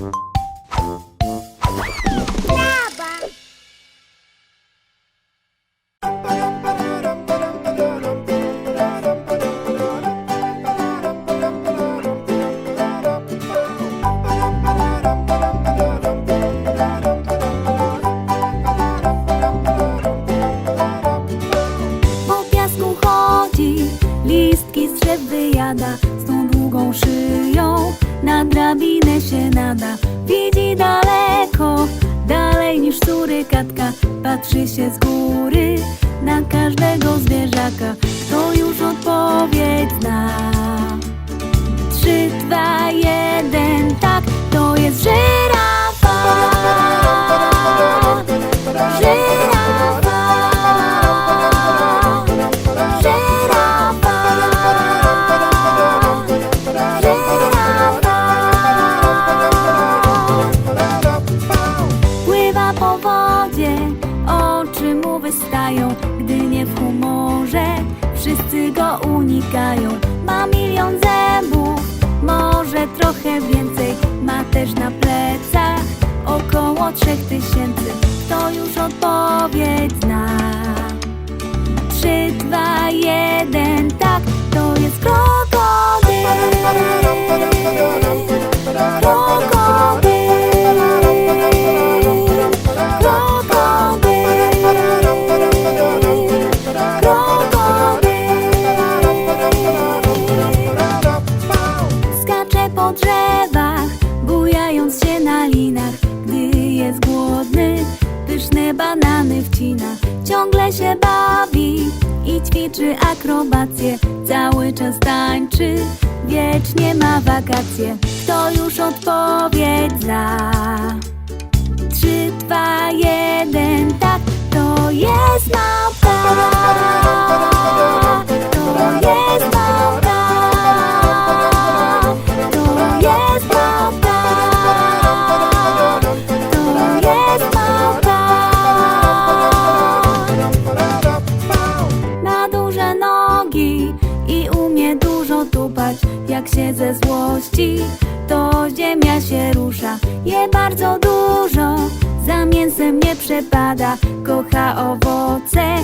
Po piasku chodzi, listki z drzew wyjada Z tą długą szyją drabinę się nada. Widzi daleko, dalej niż surykatka Patrzy się z góry na każdego zwierzaka. To już odpowiedź zna Gdy nie w humorze, wszyscy go unikają. Ma milion zębów, może trochę więcej. Ma też na plecach około trzech tysięcy. To już odpowiedź zna Trzy, dwa, jest głodny, pyszne banany wcina Ciągle się bawi i ćwiczy akrobację Cały czas tańczy, wiecznie ma wakacje Kto już odpowiedź zna? Trzy, dwa, jeden, tak, Jak się ze złości, to ziemia się rusza. Je bardzo dużo, za mięsem nie przepada. Kocha owoce,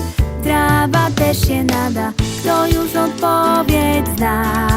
trawa też się nada. Kto już odpowiedź zna